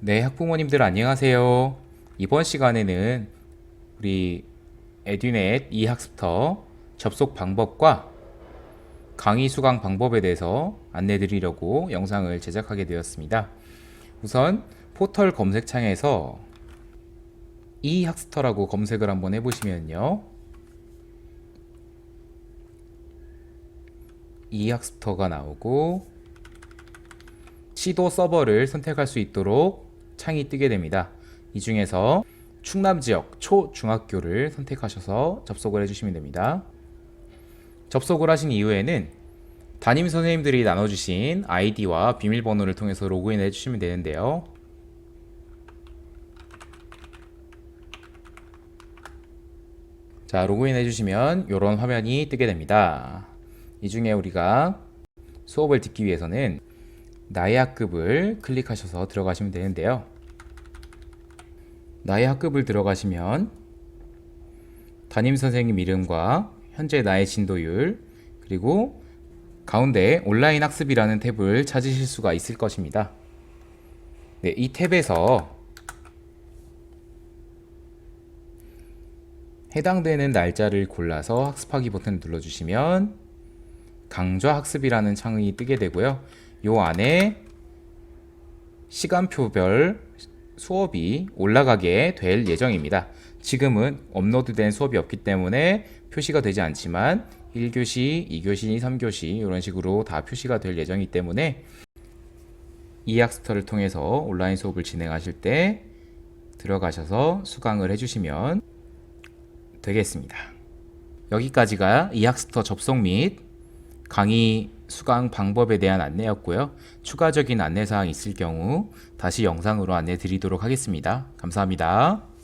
네, 학부모님들 안녕하세요. 이번 시간에는 우리 에듀넷 이학습터 접속 방법과 강의 수강 방법에 대해서 안내 드리려고 영상을 제작하게 되었습니다. 우선 포털 검색창에서 이학습터라고 검색을 한번 해보시면요. 이학습터가 나오고 시도 서버를 선택할 수 있도록 창이 뜨게 됩니다. 이 중에서 충남 지역 초중학교를 선택하셔서 접속을 해주시면 됩니다. 접속을 하신 이후에는 담임 선생님들이 나눠주신 아이디와 비밀번호를 통해서 로그인 해주시면 되는데요. 자, 로그인 해주시면 이런 화면이 뜨게 됩니다. 이 중에 우리가 수업을 듣기 위해서는 나의 학급을 클릭하셔서 들어가시면 되는데요. 나의 학급을 들어가시면 담임 선생님 이름과 현재 나의 진도율 그리고 가운데 온라인 학습이라는 탭을 찾으실 수가 있을 것입니다. 네, 이 탭에서 해당되는 날짜를 골라서 학습하기 버튼을 눌러주시면 강좌 학습이라는 창이 뜨게 되고요. 요 안에 시간표별 수업이 올라가게 될 예정입니다. 지금은 업로드된 수업이 없기 때문에 표시가 되지 않지만 1교시, 2교시, 3교시 이런 식으로 다 표시가 될 예정이기 때문에 이학스터를 통해서 온라인 수업을 진행하실 때 들어가셔서 수강을 해주시면 되겠습니다. 여기까지가 이학스터 접속 및 강의 수강 방법에 대한 안내였고요. 추가적인 안내사항 있을 경우 다시 영상으로 안내 드리도록 하겠습니다. 감사합니다.